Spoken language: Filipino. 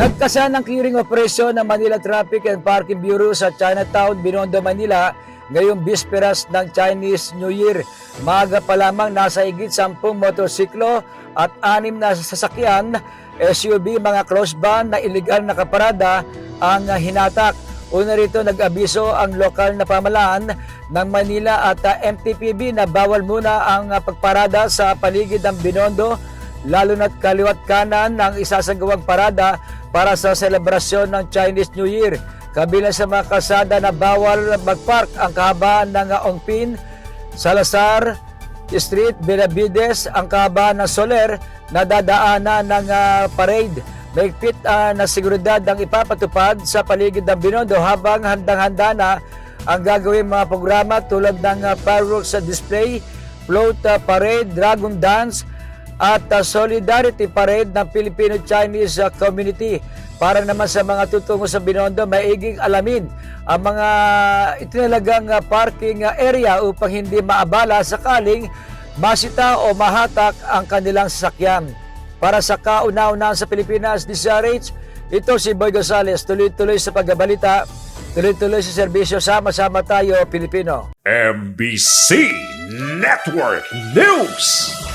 Nagkasa ng clearing operation ng Manila Traffic and Parking Bureau sa Chinatown, Binondo, Manila ngayong bisperas ng Chinese New Year. Maaga pa lamang nasa higit 10 motorsiklo at anim na sasakyan, SUV, mga close van na illegal na kaparada ang hinatak. Una rito nag-abiso ang lokal na pamalaan ng Manila at ah, MTPB na bawal muna ang ah, pagparada sa paligid ng Binondo lalo na't kaliwat kanan ng isasagawang parada para sa selebrasyon ng Chinese New Year. Kabilang sa mga kalsada na bawal magpark ang kahabaan ng Ongpin, Salazar, Street, Benavides, ang kahabaan ng Soler na dadaanan ng ah, parade. Mahigpit ah, na seguridad ang ipapatupad sa paligid ng Binondo habang handang-handa na ang gagawin mga programa tulad ng ah, fireworks display, float ah, parade, dragon dance, at uh, Solidarity Parade ng Filipino-Chinese uh, Community. Para naman sa mga tutungo sa Binondo, maiging alamin ang mga itinalagang uh, parking uh, area upang hindi maabala sakaling masita o mahatak ang kanilang sasakyan. Para sa kauna-unahan sa Pilipinas, DCRH, ito si Boy Gonzales, tuloy-tuloy sa pagbabalita, tuloy-tuloy sa serbisyo, sama-sama tayo, Pilipino. MBC Network News.